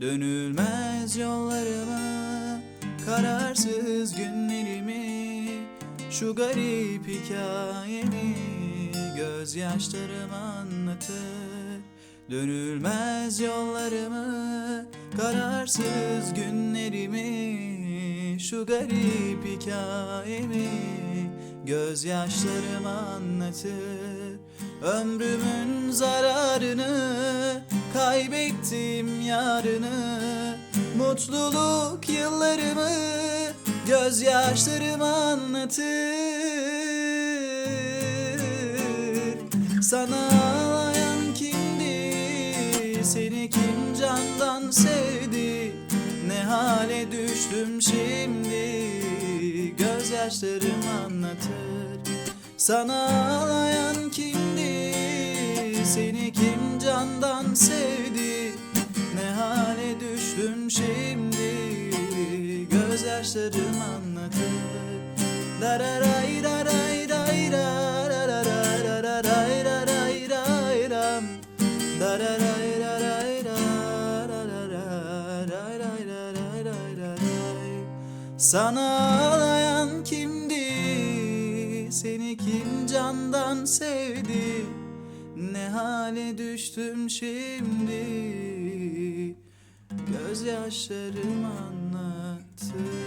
Dönülmez yollarıma Kararsız günlerimi Şu garip hikayemi Gözyaşlarım anlatır. Dönülmez yollarımı Kararsız günlerimi Şu garip hikayemi Gözyaşlarım anlatır. Ömrümün zararını Kaybettim yarını Mutluluk yıllarımı Gözyaşlarım anlatır. Sana ağlayan kimdi Seni kim sevdi Ne hale düştüm şimdi Gözyaşlarım anlatır Sana ağlayan kimdi Seni kim candan sevdi Ne hale düştüm şimdi Gözyaşlarım anlatır Dararay raray ray ra ra ra ra ra ra Sana ağlayan kimdi? Seni kim candan sevdi? Ne hale düştüm şimdi? Gözyaşlarım anlattı